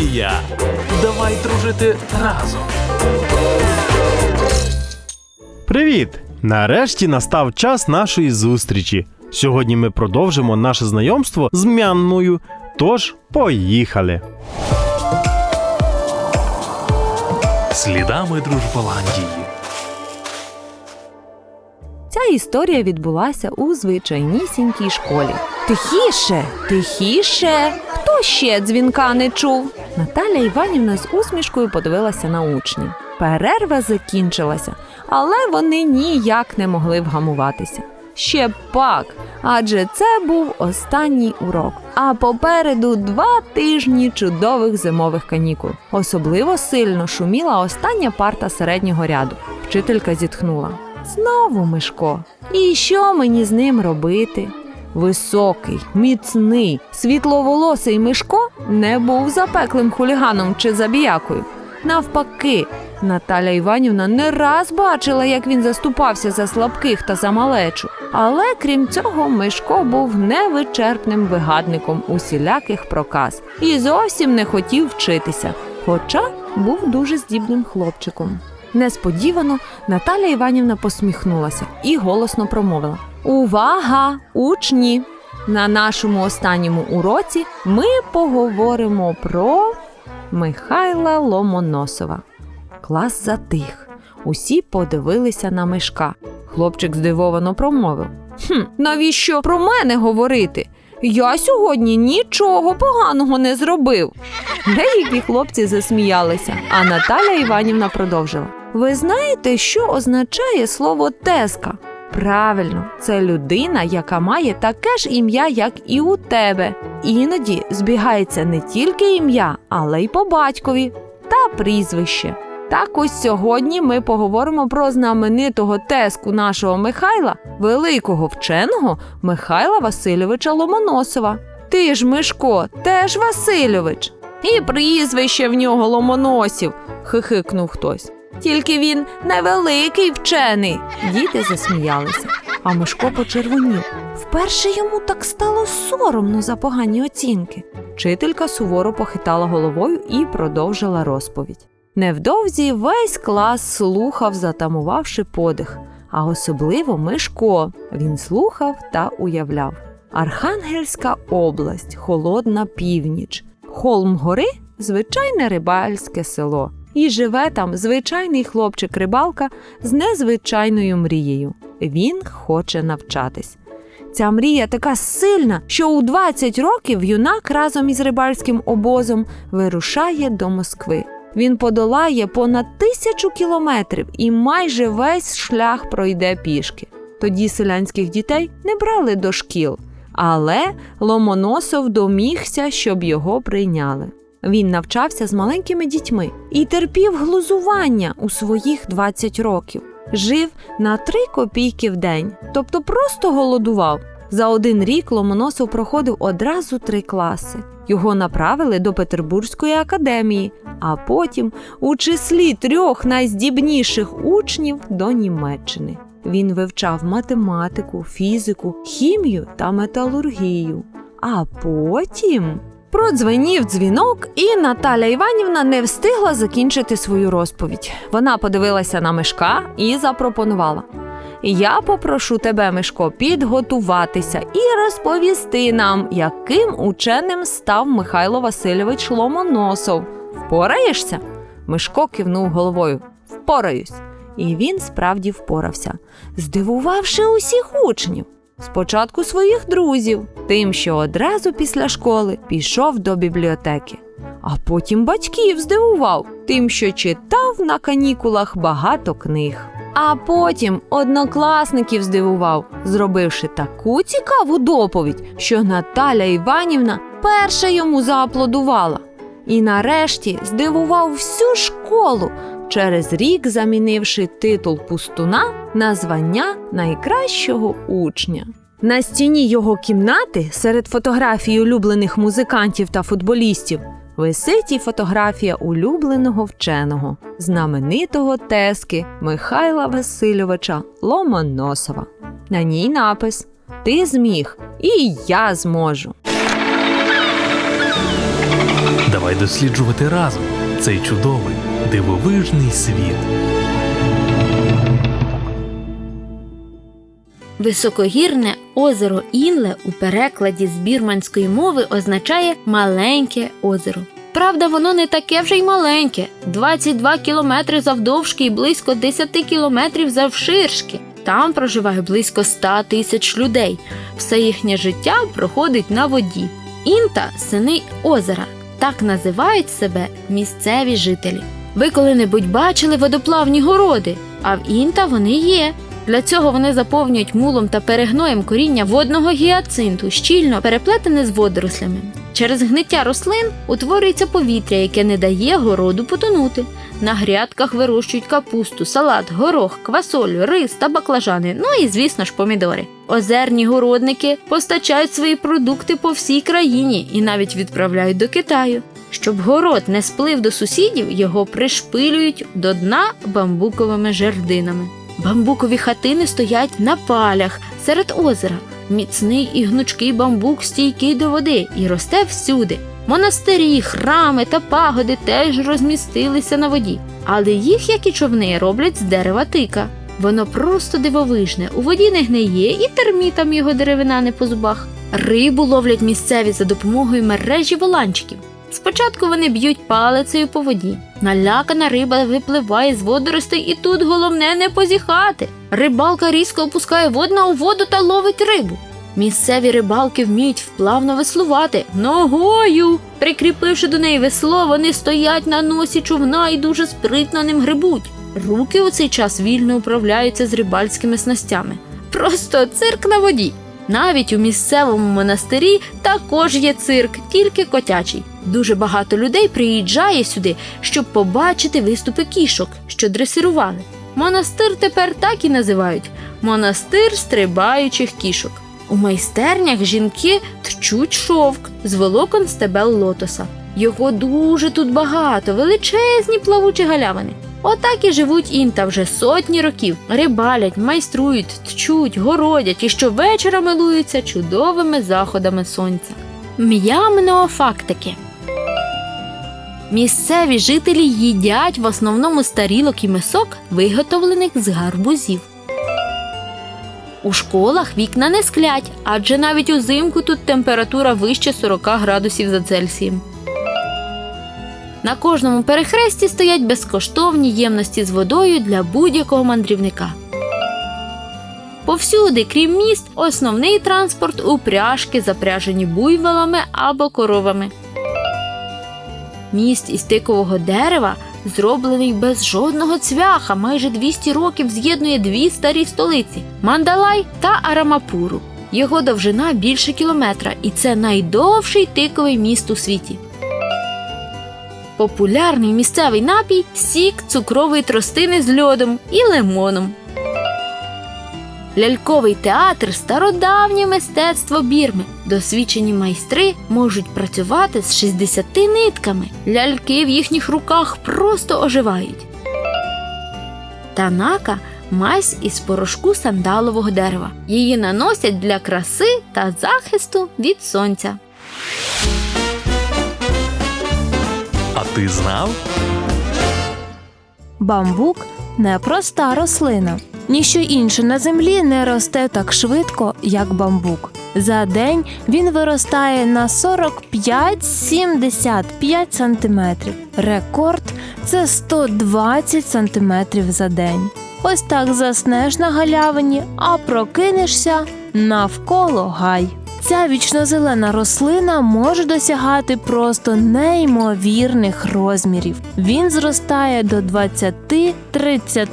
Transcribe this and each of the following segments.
Голландія. Давай дружити разом. Привіт! Нарешті настав час нашої зустрічі. Сьогодні ми продовжимо наше знайомство з Мянмою. Тож, поїхали! Слідами Дружболандії. Ця історія відбулася у звичайнісінькій школі. Тихіше, тихіше. Хто ще дзвінка не чув? Наталя Іванівна з усмішкою подивилася на учнів. Перерва закінчилася, але вони ніяк не могли вгамуватися. Ще пак, адже це був останній урок. А попереду два тижні чудових зимових канікул. Особливо сильно шуміла остання парта середнього ряду. Вчителька зітхнула. Знову Мишко. І що мені з ним робити? Високий, міцний, світловолосий Мишко не був запеклим хуліганом чи забіякою. Навпаки, Наталя Іванівна не раз бачила, як він заступався за слабких та за малечу. Але крім цього, Мишко був невичерпним вигадником усіляких проказ і зовсім не хотів вчитися, хоча був дуже здібним хлопчиком. Несподівано Наталя Іванівна посміхнулася і голосно промовила: Увага, учні! На нашому останньому уроці ми поговоримо про Михайла Ломоносова. Клас затих. Усі подивилися на мишка. Хлопчик здивовано промовив: Хм, навіщо про мене говорити? Я сьогодні нічого поганого не зробив. Деякі хлопці засміялися, а Наталя Іванівна продовжила: Ви знаєте, що означає слово теска? Правильно, це людина, яка має таке ж ім'я, як і у тебе. Іноді збігається не тільки ім'я, але й по батькові та прізвище. Так ось сьогодні ми поговоримо про знаменитого теску нашого Михайла, великого вченого Михайла Васильовича Ломоносова. Ти ж, Мишко, теж Васильович. І прізвище в нього Ломоносів, хихикнув хтось. Тільки він невеликий вчений. Діти засміялися, а Мишко почервонів. Вперше йому так стало соромно за погані оцінки. Вчителька суворо похитала головою і продовжила розповідь. Невдовзі весь клас слухав, затамувавши подих, а особливо Мишко. Він слухав та уявляв. Архангельська область, холодна північ, холм гори звичайне рибальське село. І живе там звичайний хлопчик-рибалка з незвичайною мрією. Він хоче навчатись. Ця мрія така сильна, що у 20 років юнак разом із рибальським обозом вирушає до Москви. Він подолає понад тисячу кілометрів і майже весь шлях пройде пішки. Тоді селянських дітей не брали до шкіл, але Ломоносов домігся, щоб його прийняли. Він навчався з маленькими дітьми і терпів глузування у своїх 20 років. Жив на 3 копійки в день, тобто просто голодував. За один рік Ломоносов проходив одразу три класи. Його направили до Петербурзької академії, а потім у числі трьох найздібніших учнів до Німеччини. Він вивчав математику, фізику, хімію та металургію. А потім продзвенів дзвінок, і Наталя Іванівна не встигла закінчити свою розповідь. Вона подивилася на мишка і запропонувала. Я попрошу тебе, Мишко, підготуватися і розповісти нам, яким ученим став Михайло Васильович Ломоносов. Впораєшся? Мишко кивнув головою. Впораюсь. І він справді впорався, здивувавши усіх учнів. Спочатку своїх друзів, тим, що одразу після школи пішов до бібліотеки, а потім батьків здивував, тим, що читав на канікулах багато книг. А потім однокласників здивував, зробивши таку цікаву доповідь, що Наталя Іванівна перша йому зааплодувала. І нарешті здивував всю школу, через рік замінивши титул пустуна на звання найкращого учня. На стіні його кімнати серед фотографій улюблених музикантів та футболістів висить і фотографія улюбленого вченого, знаменитого тески Михайла Васильовича Ломоносова. На ній напис Ти зміг, і я зможу. Давай досліджувати разом цей чудовий дивовижний світ. Високогірне озеро Інле у перекладі з бірманської мови означає маленьке озеро. Правда, воно не таке вже й маленьке 22 кілометри завдовжки і близько 10 кілометрів завширшки. Там проживає близько 100 тисяч людей. Все їхнє життя проходить на воді. Інта сини озера. Так називають себе місцеві жителі. Ви коли-небудь бачили водоплавні городи, а в Інта вони є. Для цього вони заповнюють мулом та перегноєм коріння водного гіацинту, щільно переплетене з водорослями. Через гниття рослин утворюється повітря, яке не дає городу потонути. На грядках вирощують капусту, салат, горох, квасолю, рис та баклажани, ну і, звісно ж, помідори. Озерні городники постачають свої продукти по всій країні і навіть відправляють до Китаю. Щоб город не сплив до сусідів, його пришпилюють до дна бамбуковими жердинами. Бамбукові хатини стоять на палях серед озера. Міцний і гнучкий бамбук стійкий до води і росте всюди. Монастирі, храми та пагоди теж розмістилися на воді, але їх, як і човни, роблять з дерева тика. Воно просто дивовижне, у воді не гниє і термітам його деревина не по зубах. Рибу ловлять місцеві за допомогою мережі воланчиків. Спочатку вони б'ють палицею по воді. Налякана риба випливає з водоростей, і тут головне не позіхати. Рибалка різко опускає водна у воду та ловить рибу. Місцеві рибалки вміють вплавно веслувати ногою. Прикріпивши до неї весло, вони стоять на носі човна і дуже спритно ним грибуть. Руки у цей час вільно управляються з рибальськими снастями. Просто цирк на воді. Навіть у місцевому монастирі також є цирк, тільки котячий. Дуже багато людей приїжджає сюди, щоб побачити виступи кішок, що дресирували. Монастир тепер так і називають монастир стрибаючих кішок. У майстернях жінки тчуть шовк з волокон стебел лотоса. Його дуже тут багато, величезні плавучі галявини. Отак і живуть інта вже сотні років. Рибалять, майструють, тчуть, городять і щовечора милуються чудовими заходами сонця. М'ямно фактики. Місцеві жителі їдять в основному старілок і мисок, виготовлених з гарбузів. У школах вікна не склять, адже навіть узимку тут температура вище 40 градусів за Цельсієм. На кожному перехресті стоять безкоштовні ємності з водою для будь-якого мандрівника. Повсюди, крім міст, основний транспорт упряжки, запряжені буйволами або коровами. Міст із тикового дерева, зроблений без жодного цвяха, майже 200 років з'єднує дві старі столиці Мандалай та Арамапуру. Його довжина більше кілометра, і це найдовший тиковий міст у світі. Популярний місцевий напій сік цукрової тростини з льодом і лимоном. Ляльковий театр стародавнє мистецтво бірми. Досвідчені майстри можуть працювати з 60 нитками. Ляльки в їхніх руках просто оживають. Танака мазь із порошку сандалового дерева. Її наносять для краси та захисту від сонця. А ти знав? Бамбук непроста рослина. Ніщо інше на землі не росте так швидко, як бамбук. За день він виростає на 45-75 сантиметрів. Рекорд це 120 сантиметрів за день. Ось так заснеш на галявині, а прокинешся навколо гай. Ця вічнозелена рослина може досягати просто неймовірних розмірів. Він зростає до 20, 30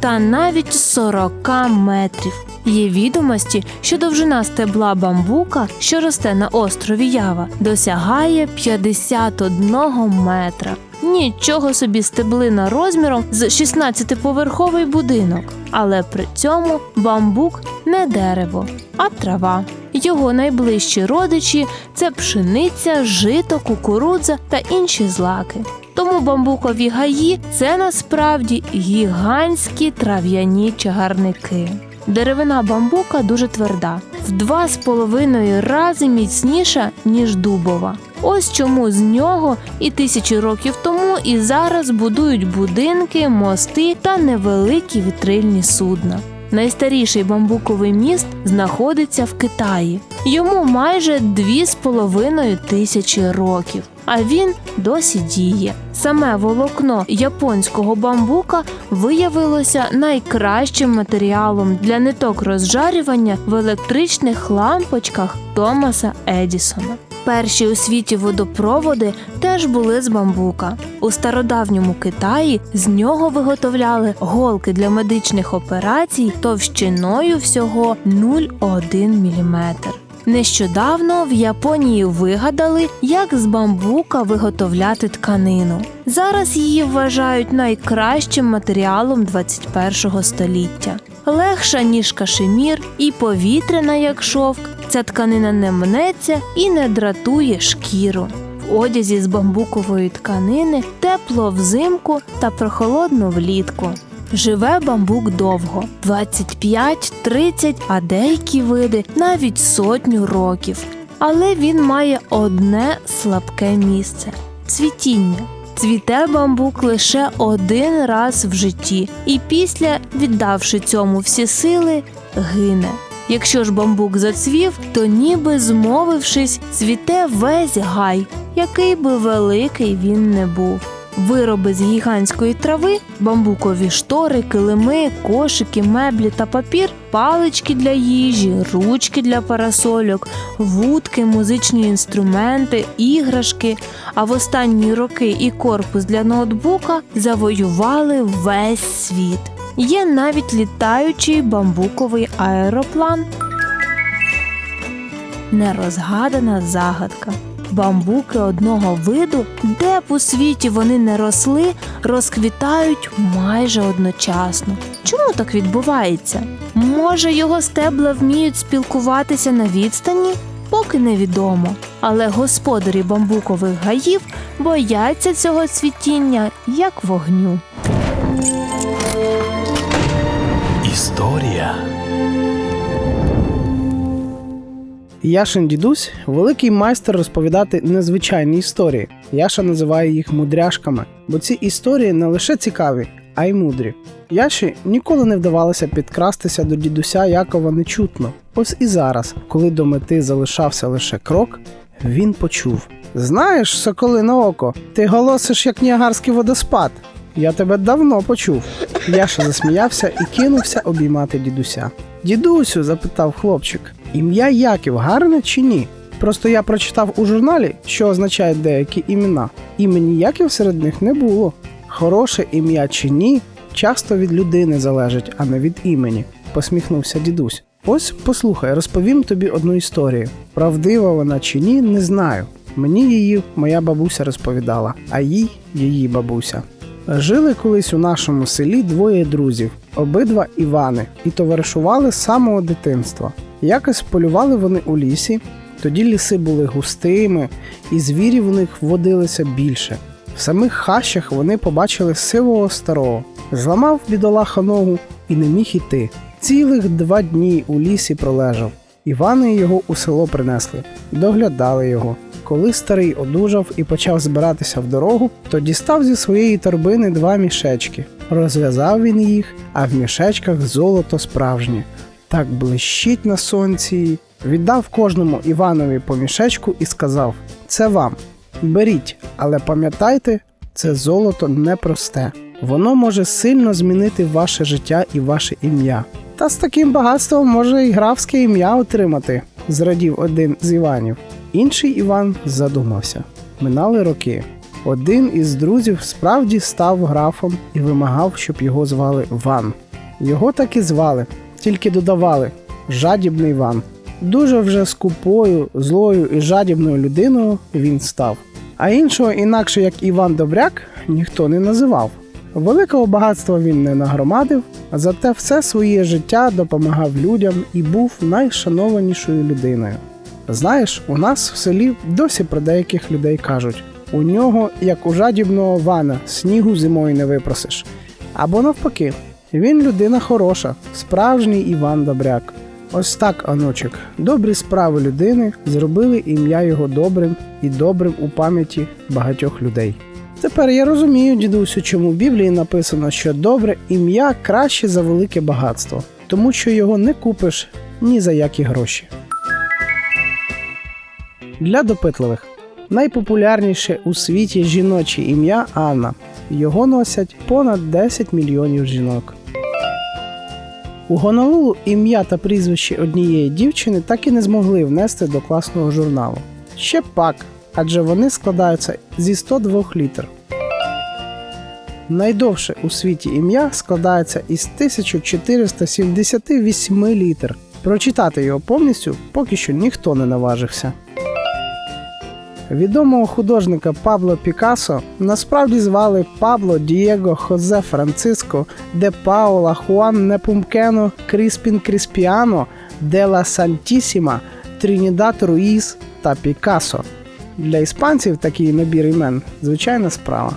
та навіть 40 метрів. Є відомості, що довжина стебла бамбука, що росте на острові Ява, досягає 51 метра. Нічого собі стеблина розміром з 16-поверховий будинок, але при цьому бамбук не дерево, а трава. Його найближчі родичі це пшениця, жито, кукурудза та інші злаки. Тому бамбукові гаї це насправді гігантські трав'яні чагарники. Деревина бамбука дуже тверда. в два з половиною рази міцніша, ніж дубова. Ось чому з нього і тисячі років тому і зараз будують будинки, мости та невеликі вітрильні судна. Найстаріший бамбуковий міст знаходиться в Китаї. Йому майже дві з половиною тисячі років, а він досі діє. Саме волокно японського бамбука виявилося найкращим матеріалом для ниток розжарювання в електричних лампочках Томаса Едісона. Перші у світі водопроводи теж були з бамбука. У стародавньому Китаї з нього виготовляли голки для медичних операцій товщиною всього 0,1 мм. Нещодавно в Японії вигадали, як з бамбука виготовляти тканину. Зараз її вважають найкращим матеріалом 21 століття. Легша, ніж кашемір, і повітряна, як шовк, ця тканина не мнеться і не дратує шкіру. В одязі з бамбукової тканини тепло взимку та прохолодно влітку. Живе бамбук довго 25-30, а деякі види навіть сотню років. Але він має одне слабке місце цвітіння. Цвіте бамбук лише один раз в житті, і після, віддавши цьому всі сили, гине. Якщо ж бамбук зацвів, то ніби змовившись, цвіте весь гай, який би великий він не був. Вироби з гігантської трави, бамбукові штори, килими, кошики, меблі та папір, палички для їжі, ручки для парасольок, вудки, музичні інструменти, іграшки. А в останні роки і корпус для ноутбука завоювали весь світ. Є навіть літаючий бамбуковий аероплан. Нерозгадана загадка. Бамбуки одного виду, де б у світі вони не росли, розквітають майже одночасно. Чому так відбувається? Може, його стебла вміють спілкуватися на відстані? Поки невідомо. Але господарі бамбукових гаїв бояться цього цвітіння як вогню. Історія Яшин дідусь великий майстер розповідати незвичайні історії. Яша називає їх мудряшками, бо ці історії не лише цікаві, а й мудрі. Яші ніколи не вдавалося підкрастися до дідуся Якова нечутно. Ось і зараз, коли до мети залишався лише крок, він почув: Знаєш, соколине око, ти голосиш як Ніагарський водоспад. Я тебе давно почув. Яша засміявся і кинувся обіймати дідуся. Дідусю, запитав хлопчик, ім'я Яків гарне чи ні? Просто я прочитав у журналі, що означають деякі імена. Імені Яків серед них не було. Хороше ім'я чи ні, часто від людини залежить, а не від імені, посміхнувся дідусь. Ось послухай, розповім тобі одну історію. Правдива вона чи ні, не знаю. Мені її моя бабуся розповідала, а їй її бабуся. Жили колись у нашому селі двоє друзів, обидва Івани, і товаришували з самого дитинства. Якось полювали вони у лісі, тоді ліси були густими, і звірів у них водилося більше. В самих хащах вони побачили сивого старого, зламав бідолаха ногу і не міг іти. Цілих два дні у лісі пролежав. Івани його у село принесли, доглядали його. Коли старий одужав і почав збиратися в дорогу, то дістав зі своєї торбини два мішечки. Розв'язав він їх, а в мішечках золото справжнє. Так блищить на сонці. Віддав кожному Іванові по мішечку і сказав: Це вам. Беріть, але пам'ятайте, це золото непросте. Воно може сильно змінити ваше життя і ваше ім'я. Та з таким багатством може і графське ім'я отримати, зрадів один з Іванів. Інший Іван задумався. Минали роки. Один із друзів справді став графом і вимагав, щоб його звали Ван. Його так і звали, тільки додавали жадібний Ван. Дуже вже скупою, злою і жадібною людиною він став. А іншого, інакше як Іван Добряк, ніхто не називав. Великого багатства він не нагромадив, зате все своє життя допомагав людям і був найшанованішою людиною. Знаєш, у нас в селі досі про деяких людей кажуть: у нього, як у жадібного вана, снігу зимою не випросиш. Або навпаки, він людина хороша, справжній Іван Добряк. Ось так, онучек, добрі справи людини зробили ім'я його добрим і добрим у пам'яті багатьох людей. Тепер я розумію, дідусю, чому в Біблії написано, що добре ім'я краще за велике багатство, тому що його не купиш ні за які гроші. Для допитливих найпопулярніше у світі жіноче ім'я Анна. Його носять понад 10 мільйонів жінок. У Гонолулу ім'я та прізвище однієї дівчини так і не змогли внести до класного журналу. Ще пак, адже вони складаються зі 102 літер. Найдовше у світі ім'я складається із 1478 літер. Прочитати його повністю поки що ніхто не наважився. Відомого художника Пабло Пікассо насправді звали Пабло Дієго Хозе Франциско де Паола Хуан Непумкено Кріспін Кріспіано де ла Сантісіма Трінідад Руїс та Пікассо. Для іспанців такий набір імен звичайна справа.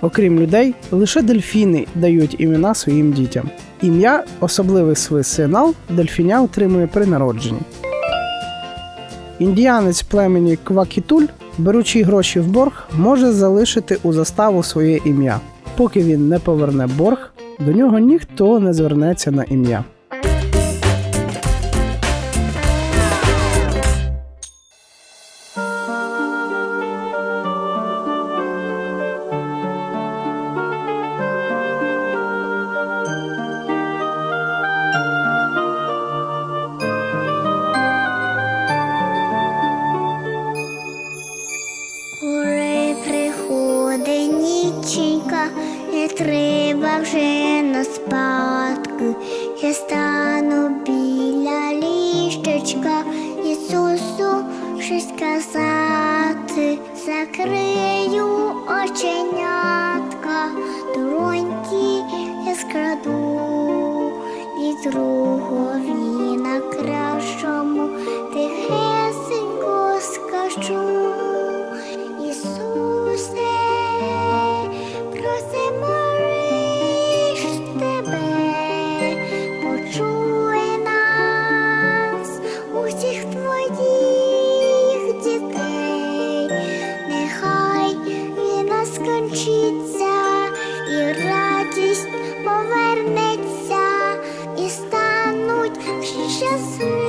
Окрім людей, лише дельфіни дають імена своїм дітям. Ім'я, особливий свій сигнал, дельфіня отримує при народженні. Індіянець племені Квакітуль, беручи гроші в борг, може залишити у заставу своє ім'я. Поки він не поверне борг, до нього ніхто не звернеться на ім'я. Оченятка, дороньки я скраду, і другові віна кращому precious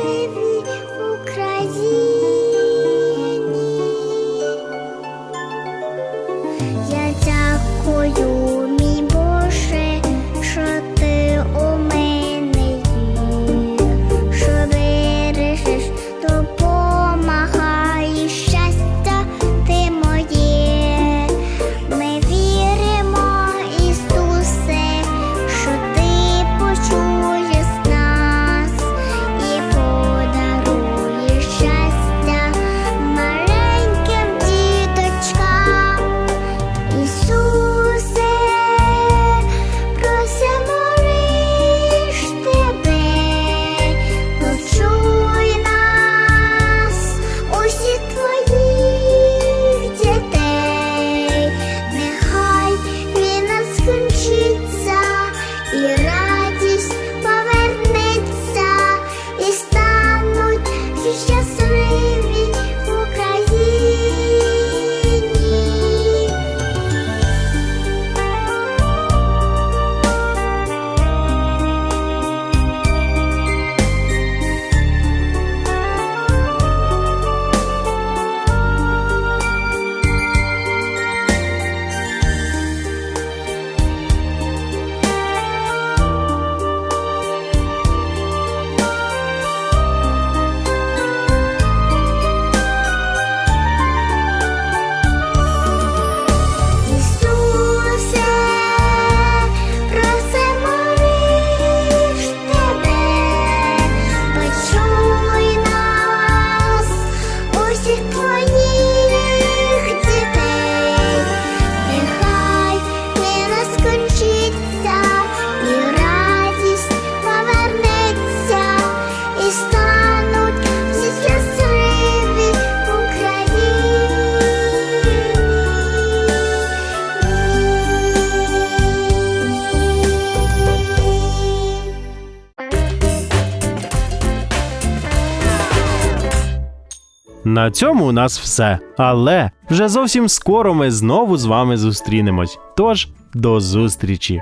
На цьому у нас все. Але вже зовсім скоро ми знову з вами зустрінемось. Тож до зустрічі!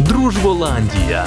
Дружболандія.